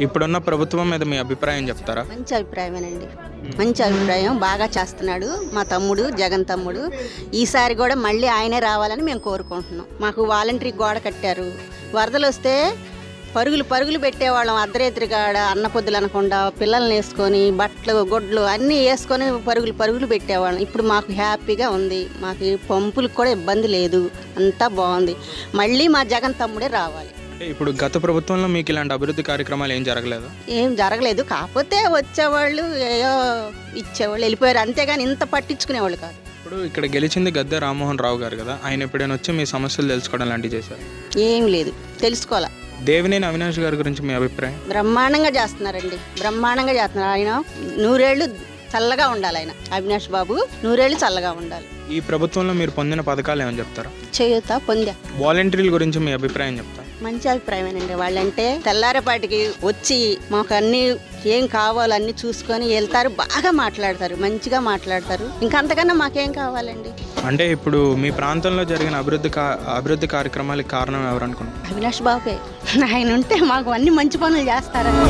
ఇప్పుడున్న ప్రభుత్వం మీద మీ అభిప్రాయం చెప్తారా? మంచి అభిప్రాయమేనండి. మంచి అభిప్రాయం. బాగా చేస్తున్నాడు మా తమ్ముడు జగన్ తమ్ముడు. ఈసారి కూడా మళ్ళీ ఆయనే రావాలని మేము కోరుకుంటున్నాం. మాకు వాలంటరీ గోడ కట్టారు. వరదలు వస్తే పరుగులు పరుగులు పెట్టేవాళ్ళం. అర్ధరేత్రిగాడ అన్న పొద్దులు అనకుండా పిల్లల్ని వేసుకొని బట్టలు గొడ్లు అన్నీ వేసుకొని పరుగులు పరుగులు పెట్టేవాళ్ళం. ఇప్పుడు మాకు హ్యాపీగా ఉంది. మాకు పంపులకు కూడా ఇబ్బంది లేదు. అంతా బాగుంది. మళ్ళీ మా జగన్ తమ్ముడే రావాలి. ఇప్పుడు గత ప్రభుత్వంలో మీకు ఇలాంటి అభివృద్ధి కార్యక్రమాలు ఏం జరగలేదు? ఏం జరగలేదు. కాకపోతే వచ్చేవాళ్ళు ఏయో ఇచ్చేవాళ్ళు వెళ్ళిపోయారు. అంతేగాని ఇంత పట్టించుకునేవాళ్ళు కాదు. ఇప్పుడు ఇక్కడ గెలిచింది గద్దె రామ్మోహన్ రావు గారు కదా. ఆయన ఎప్పుడైనా వచ్చి మీ సమస్యలు తెలుసుకోవడం లాంటివి చేశారు? ఏం లేదు. తెలుసుకోవాలా? దేవినేని అవినాష్ గారి గురించి మీ అభిప్రాయం? బ్రహ్మాండంగా చేస్తున్నారండి. బ్రహ్మాండంగా చేస్తున్నారు. ఆయన నూరేళ్ళు చల్లగా ఉండాలి ఆయన. అవినాష్ బాబు నూరేళ్ళు చల్లగా ఉండాలి. ఈ ప్రభుత్వంలో మీరు పొందిన పథకాలు ఏమని చెప్తారా? చేయూత పొందా. వాలంటీర్ల గురించి మీ అభిప్రాయం చెప్తారా? మంచి అభిప్రాయమేనండి. వాళ్ళంటే తెల్లారేపాటికి వచ్చి మాకు అన్ని ఏం కావాలో అన్ని చూసుకొని వెళ్తారు బాగా మాట్లాడతారు మంచిగా మాట్లాడతారు. ఇంకా అంతకన్నా మాకేం కావాలండి? అంటే ఇప్పుడు మీ ప్రాంతంలో జరిగిన అభివృద్ధి అభివృద్ధి కార్యక్రమాలకు కారణం ఎవరు అనుకుంటున్నారు అవినాష్ బాబే ఆయన ఉంటే మాకు అన్ని మంచి పనులు చేస్తారని.